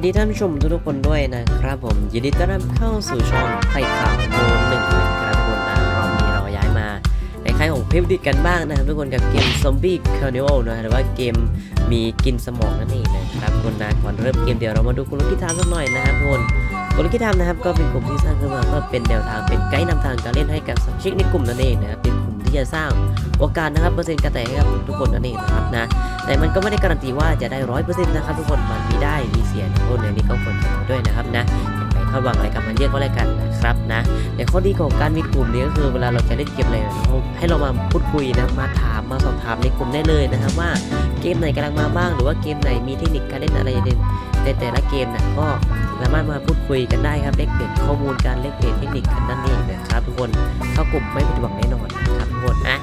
วัสดีท่านผู้ชมทุกๆคนด้วยนะครับผมยินดีต้อนรับเข้าสู่ช่องไข่ข่าวโมหนึ่งนะครับทุกคนนะรอบนี้เราย้ายมาในค่ายของเพปดิกันบ้างนะครับทุกคนกับเกม Zombie Carnival นะหรือว่าเกมมีกินสมองนั่นเองนะครับทุกคนนะก่อนเริ่มเกมเดี๋ยวเรามาดูกลยุทธ์ทางสักหน่อยนะครับทุกคนกลยุทธ์ทางนะครับก็เป็นกลุ่มที่สร้างขึ้นมาเพื่อเป็นแนวทางเป็นไกด์นำทางการเล่นให้กับสมาชิกในกลุ่มนั่นเองนะครับ ที่จะสร้างโอกาสนะครับเปอร์เซ็นต์การแตให้กับทุกคนนั่นเองนะครับนะแต่มันก็ไม่ได้การันตีว่าจะได้ร้อยเปอร์เซ็นต์นะครับทุกคนมันมีได้มีเสียทุกคนอันนี้ก็ควรจะด้วยนะครับนะอย่าไปคาดหวังอะไรกับมันเยอะก็แล้วกันนะครับนะแต่ข้อดีของการมีกลุ่มนี้ก็คือเวลาเราจะเล่นเกมอะไรเราให้เรามาพูดคุยนะมาถามมาสอบถามในกลุ่มได้เลยนะครับว่าเกมไหนกำลังมาบ้าง หรือว่าเกมไหนมีเทคนิคการเล่นอะไรเด่นแต่แต่ละเกมนะก็สามารถมาพูดคุยกันได้ครับเล็กเปลี่ยนข้อมูลการเล็กเปลี่ยนเทคนิคกันนั่นเองนะครับทุกคนเข้ากลุ่มไม่ผิดหวังแน่นอนนะครับ คนนะ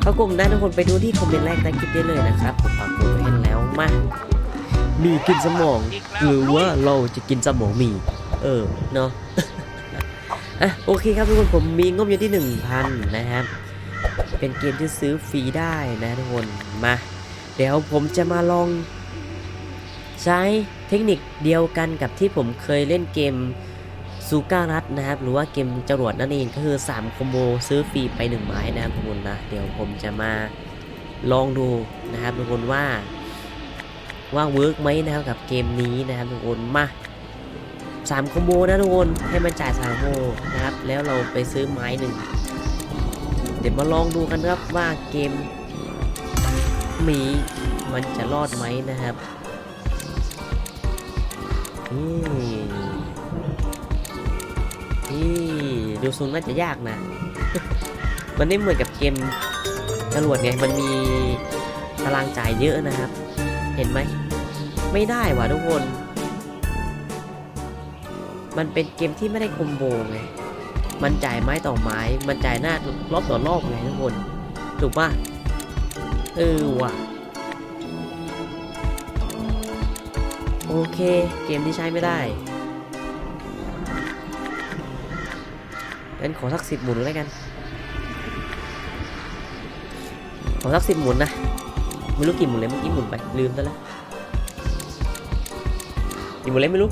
เข้ากลุ่มได้ทุกคนไปดูที่คอมเมนต์แรกใต้คลิปได้เลยนะครับผมฝากกดไว้ให้แล้วมามีกินสมองหรือว่าเราจะกินสมองมีเออเนาะอะโอเคครับทุกคนผมมีงบอยู่ที่ 1,000 นะครับ เป็นเกมที่ซื้อฟรีได้นะทุกคนมา เดี๋ยวผมจะมาลองใช้เทคนิคเดียวกันกับที่ผมเคยเล่นเกม ซูการัตนะครับหรือว่าเกมจรวดนั่นเองก็คือ 3 คอมโบซื้อฟรีไป 1 ไม้นะครับทุกคนนะ เดี๋ยวผมจะมาลองดูนะครับทุกคนว่า ว่าเวิร์กไหมนะครับกับเกมนี้นะครับทุกคนมาสามคอมโบนะทุกคนให้มันจ่ายสามคอมโบนะครับแล้วเราไปซื้อไม้หนึ่งเดี๋ยวมาลองดูกันครับว่าเกมหมีมันจะรอดไหมนะครับนี่ นี่ดูทรงน่าจะยากนะ มันไม่เหมือนกับเกมจรวดไง มันมีพลังจ่ายเยอะนะครับ เห็นไหม ไม่ได้ว่ะทุกคน มันเป็นเกมที่ไม่ได้คอมโบไง มันจ่ายไม้ต่อไม้ มันจ่ายหน้ารอบต่อรอบไงทุกคน ถูกป่ะ เออว่ะ โอเค เกมที่ใช้ไม่ได้ งั้นขอสักสิบหมุนแล้วกัน ขอสักสิบหมุนนะไม่รู้กี่หมุนเลยเมื่อกี้หมุนไปลืมไปแล้วกี่หมุนเลยไม่รู้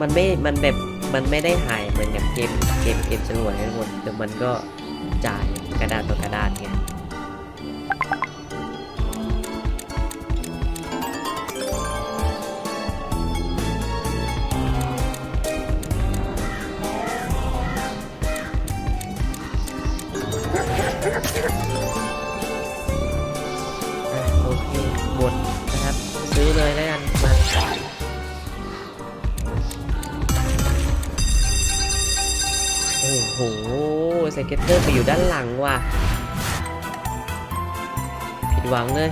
มันไม่ มันแบบ มันไม่ได้หายเหมือนกับเกมเกมเกมจรวดนะทุกคนแต่มันก็จ่ายกระดานต่อกระดานไง โอ้โหสเก็ตเตอร์ไปอยู่ด้านหลังว่ะ ผิดหวังเลย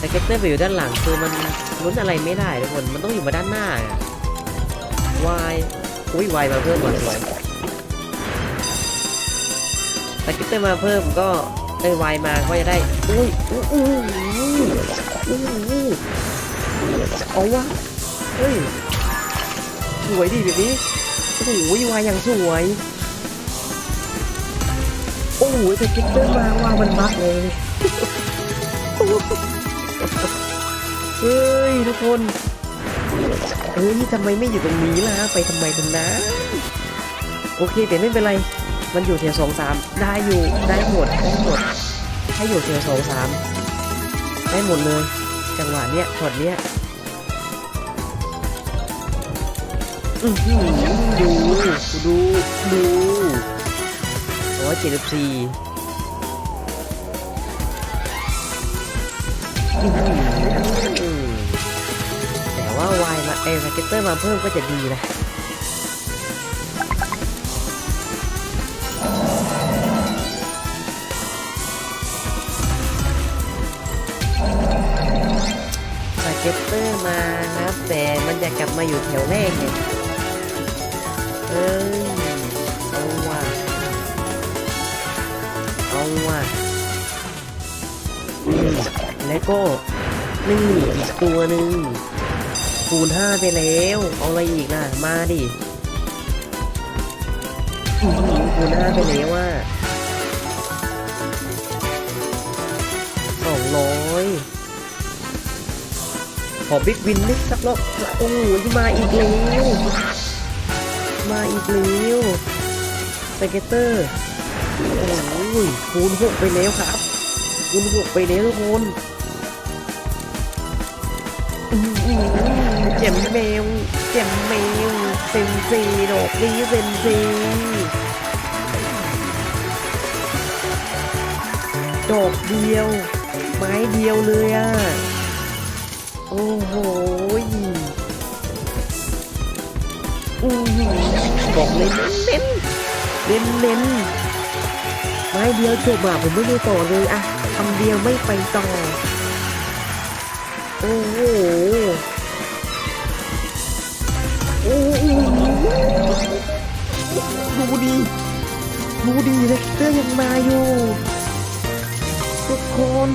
สเก็ตเตอร์ไปอยู่ด้านหลังคือมันลุ้นอะไรไม่ได้ทุกคน มันต้องอยู่มาด้านหน้าวายอุ้ยวายมาเพิ่มมาสวยสเก็ตเตอร์มาเพิ่มก็ได้ไวมาก็จะได้ อุ้ยอู้อู้อู้อู้เอาวะ เฮ้ย สวยดิแบบนี้ โอ้โหวายอย่างสวย โอ้โหแต่กิ๊กเตอร์มาว่ามันบักเลยเฮ้ยทุกคนเฮ้ยทำไมไม่อยู่ตรงนี้ล่ะ ไปทำไมตรงนั้นโอเคแต่ไม่เป็นไร มันอยู่แถวสองสามได้อยู่ได้หมดได้หมดให้อยู่แถวสองสามได้หมดเลย จังหวะเนี้ยช็อตเนี้ย อื้อหือดูดูดูร้อยเจ็ดสิบสี่แต่ว่าวายมาเอสเก็ตเตอร์มาเพิ่มก็จะดีนะสเก็ตเตอร์มาครับแต่มันอยากลับมาอยู่แถวแรกไง เอ้ยเอาว่ะเอาว่ะอืมแล้วก็นี่อีกตัวหนึ่งคูณห้าไปแล้ว เอาอะไรอีกล่ะ มาดิคูณห้าไปแล้วว่าสองร้อยขอบิ๊กวินนิดสักรอบโอ้โหมาอีกแล้ว มาอีกแล้วสเกตเตอร์ โอ้ยคูณหกไปแล้วครับ คูณหกไปแล้วทุกคนอื้อหือเจ็มแมวเจ็มแมวเซนซีดอกนี้เซนซีดอกเดียว ไม้เดียวเลยอะ โอ้โห อื้หือบอกเลยเน้นเน้นเน้นไม้เดียวจบอะผมไม่ได้ต่อเลยอะคำเดียวไม่ไปต่อ โอ้โหโอ้โหดูดีดูดีเลยเตอร์ยังมาอยู่ทุกคน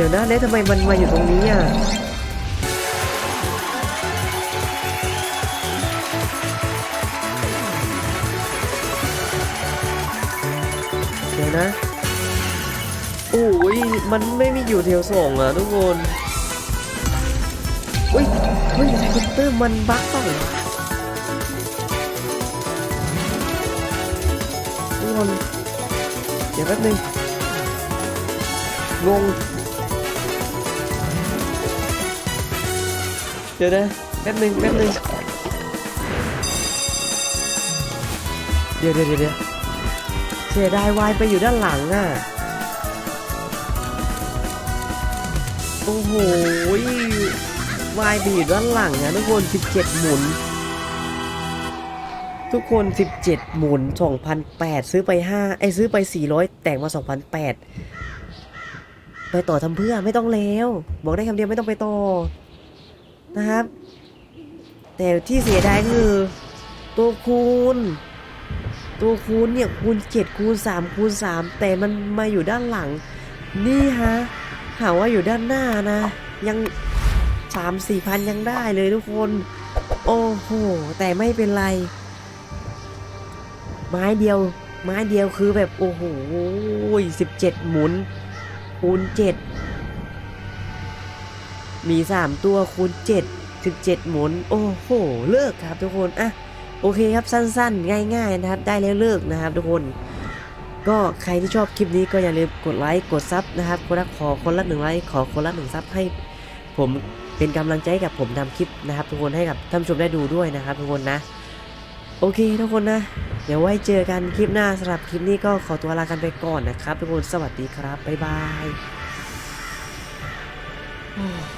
ดี๋ยวนะแล้วทำไมมันมาอยู่ตรงนี้อะเดี๋ยวนะโอ้ยมันไม่มีอยู่แถวสองอะทุกคนเฮ้ยเฮ้ยสกูตเตอร์มันบั๊กเปล่าวทุกคนเดี๋ยวแป๊บนึงงง เดี๋ยวนะแป๊บนึงแป๊บนึงเดี๋ยวเดี๋ยวเดี๋ยวเสียดายวายไปอยู่ด้านหลังอะ โอ้โหวายไปอยู่ด้านหลังนะทุกคน 17 หมุน ทุกคน 17 หมุน 2,008 ซื้อไป 5 ไอซื้อไป 400 แต่งมา 2,008 ไปต่อทำเพื่อไม่ต้องแล้ว บอกได้คำเดียวไม่ต้องไปต่อ นะครับ แต่ที่เสียดายคือ ตัวคูณ ตัวคูณเนี่ยคูณ7คูณ3คูณ3แต่มันมาอยู่ด้านหลัง นี่ฮะหาว่าอยู่ด้านหน้านะ ยังสามสี่พันยังได้เลยทุกคน โอ้โห แต่ไม่เป็นไร ไม้เดียว ไม้เดียวคือแบบ โอ้โหสิบเจ็ดหมุนคูณเจ็ด มีสามตัวคูณเจ็ดสิบเจ็ดหมุน โอ้โห เลิกครับทุกคน อะ โอเคครับสั้นๆ ง่ายๆนะครับ ได้แล้วเลิกนะครับทุกคน ก็ใครที่ชอบคลิปนี้ก็อย่าลืมกดไลค์ กดซับนะครับ คนละขอคนละหนึ่งไลค์ ขอคนละหนึ่งซับให้ ผมเป็นกำลังใจกับผมทำคลิปนะครับ ทุกคนให้กับท่านชมได้ดูด้วยนะครับ ทุกคนนะ โอเคทุกคนนะ เดี๋ยวไว้เจอกันคลิปหน้าสำหรับคลิปนี้ก็ขอตัวลากันไปก่อนนะครับ ทุกคนสวัสดีครับบ๊ายบาย